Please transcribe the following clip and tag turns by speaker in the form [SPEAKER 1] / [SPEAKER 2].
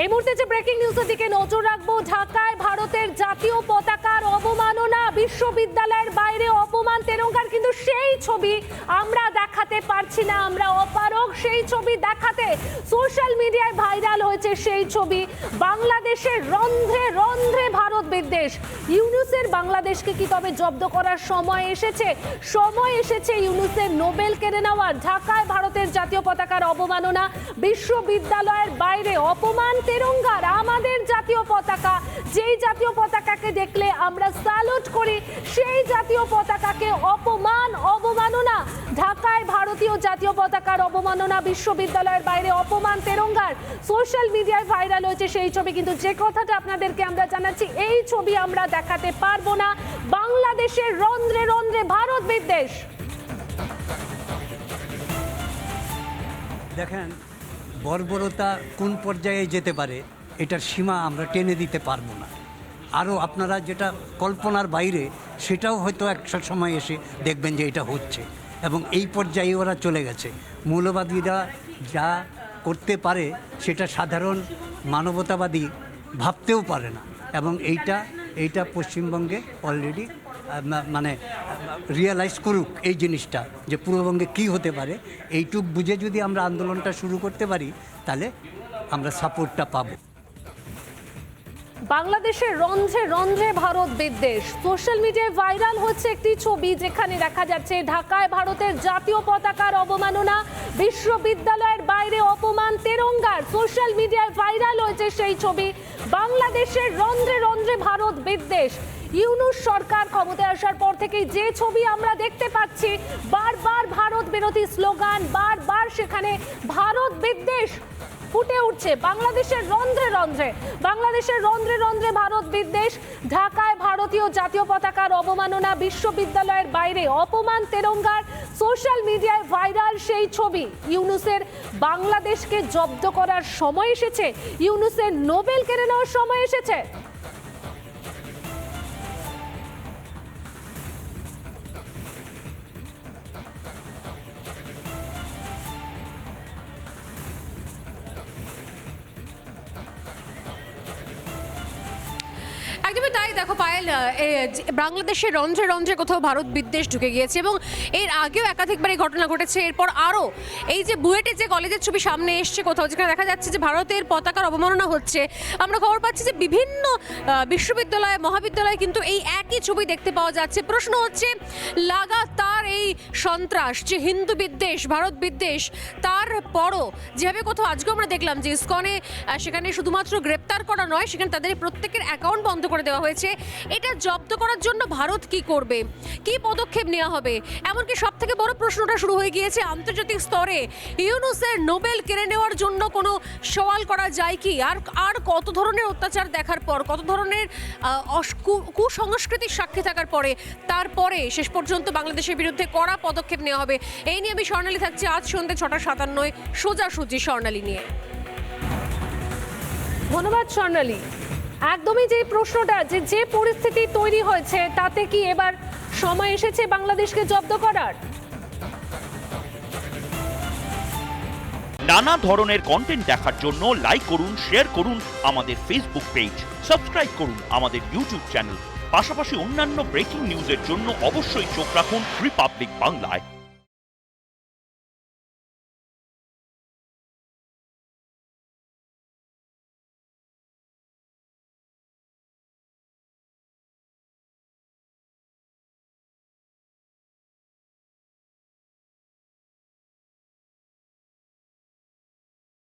[SPEAKER 1] এই মুহূর্তে যে ব্রেকিং নিউজের দিকে নজর রাখব, ঢাকায় ভারতের জাতীয় পতাকার অবমাননা, বিশ্ববিদ্যালয়ের বাইরে অপমান, তেরঙ্গার কিন্তু সেই ছবি আমরা দেখাতে পারছি না, আমরা অপারগ সেই ছবি দেখাতে সোশ্যাল মিডিয়ায় ভাইরাল হয়েছে সেই ছবি। বাংলাদেশের রন্ধ্রে রন্ধ্রে ভারত বিদ্বেষ। ইউনুসের বাংলাদেশকে কি তবে জব্দ করার সময় এসেছে? সময় এসেছে ইউনুসের নোবেল কেড়ে নেওয়ার। ঢাকায় ভারতের জাতীয় পতাকার অবমাননা, বিশ্ববিদ্যালয়ের বাইরে অপমান তেরঙ্গার আমাদের জাতীয় পতাকা। যেই জাতীয় পতাকাকে দেখলে আমরা স্যালুট করি, সেই জাতীয় পতাকাকে অপমান, অবমাননা। ঢাকায় ভারতীয় জাতীয় পতাকার অবমাননা, বিশ্ববিদ্যালয়ের বাইরে অপমান, তেরঙ্গার। সোশ্যাল মিডিয়ায় ভাইরাল হয়েছে সেই ছবি, কিন্তু যে কথাটা আপনাদেরকে আমরা জানাচ্ছি, এই ছবি আমরা দেখাতে পারব না। বাংলাদেশের রন্ধ্রে রন্ধ্রে ভারত বিদ্বেষ।
[SPEAKER 2] দেখেন বর্বরতা কোন পর্যায়ে যেতে পারে, এটার সীমা আমরা টেনে দিতে পারব না। আরও আপনারা যেটা কল্পনার বাইরে, সেটাও হয়তো একটা সময় এসে দেখবেন যে এটা হচ্ছে। এবং এই পর্যায়ে ওরা চলে গেছে। মৌলবাদীরা যা করতে পারে, সেটা সাধারণ মানবতাবাদী ভাবতেও পারে না। এবং এইটা এইটা পশ্চিমবঙ্গে অলরেডি মানে রিয়েলাইজ করুক এই জিনিসটা যে পূর্ববঙ্গে কি হতে পারে, এইটুক বুঝে যদি আমরা আন্দোলনটা শুরু করতে পারি, তাহলে আমরা সাপোর্টটা পাবো।
[SPEAKER 1] বাংলাদেশের রন্ধ্রে রন্ধ্রে ভারত বিদ্বেষ। সোশ্যাল মিডিয়ায় ভাইরাল হচ্ছে একটি ছবি যেখানে দেখা যাচ্ছে ঢাকায় ভারতের জাতীয় পতাকার অবমাননা, বিশ্ববিদ্যালয়ের বাইরে অপমান, তেরঙ্গার সোশ্যাল মিডিয়ায় ভাইরাল হয়েছে সেই ছবি। বাংলাদেশের রন্ধ্রে রন্ধ্রে ভারত বিদ্বেষ। ইউনুস সরকার ক্ষমতায় আসার পর থেকেই যে ছবি আমরা দেখতে পাচ্ছি, বারবার ভারত বিরোধী স্লোগান, বারবার সেখানে ভারত বিদ্বেষ ফুটে উঠছে। বাংলাদেশের রন্ধ্রে রন্ধ্রে, বাংলাদেশের রন্ধ্রে রন্ধ্রে ভারত বিদ্বেষ, ঢাকায় ভারতীয় জাতীয় পতাকার অবমাননা, বিশ্ববিদ্যালয়ের বাইরে অপমান, তেরঙ্গার সোশ্যাল মিডিয়ায় ভাইরাল সেই ছবি। ইউনুসের বাংলাদেশকে জব্দ করার সময় এসেছে, ইউনুসের নোবেল কেড়ে নেওয়ার সময় এসেছে।
[SPEAKER 3] তাই দেখো পায়েল বাংলাদেশের রন্ধ্রে রন্ধ্রে কোথাও ভারত বিদ্বেষ ঢুকে গিয়েছে এবং এর আগেও একাধিকবার এই ঘটনা ঘটেছে। এরপর আরও এই যে বুয়েটে যে কলেজের ছবি সামনে এসছে কোথাও, যেখানে দেখা যাচ্ছে যে ভারতের পতাকার অবমাননা হচ্ছে, আমরা খবর পাচ্ছি যে বিভিন্ন বিশ্ববিদ্যালয়, মহাবিদ্যালয়ে কিন্তু এই একই ছবি দেখতে পাওয়া যাচ্ছে। প্রশ্ন হচ্ছে, লাগাতার এই সন্ত্রাস যে হিন্দু বিদ্বেষ, ভারত বিদ্বেষ তারপরও যেভাবে কোথাও আজকে আমরা দেখলাম যে ইসকনে সেখানে শুধুমাত্র গ্রেপ্তার করা নয়, সেখানে তাদের প্রত্যেকের অ্যাকাউন্ট বন্ধ করে দেওয়া হয়েছে। এটা জব্দ করার জন্য ভারত কি করবে? কি পদক্ষেপ নেওয়া হবে? এমনকি সব থেকে বড় প্রশ্নটা শুরু হয়ে গিয়েছে, আন্তর্জাতিক স্তরে ইউনুসের নোবেল কেড়ে নেওয়ার জন্য কোনো সওয়াল করা যায় কি? আর আর কত ধরনের অত্যাচার দেখার পর, কত ধরনের কুসংস্কৃতির সাক্ষী থাকার পরে, তারপরে শেষ পর্যন্ত বাংলাদেশের বিরুদ্ধে কড়া পদক্ষেপ নেওয়া হবে। এই নিয়ে আমি স্বর্ণালী থাকছি আজ সন্ধ্যে ছটা সাতান্নয়, সোজাসুজি স্বর্ণালী নিয়ে।
[SPEAKER 1] ধন্যবাদ স্বর্ণালী। একদমই যে প্রশ্নটা, যে যে পরিস্থিতি তৈরি হয়েছে, তাতে কি এবার সময় এসেছে বাংলাদেশকে জব্দ করার?
[SPEAKER 4] নানা ধরনের কন্টেন্ট দেখার জন্য লাইক করুন শেয়ার করুন আমাদের ফেসবুক পেজ সাবস্ক্রাইব করুন আমাদের ইউটিউব চ্যানেল পাশাপাশি অন্যান্য ব্রেকিং নিউজের জন্য অবশ্যই চোখ রাখুন রিপাবলিক বাংলায়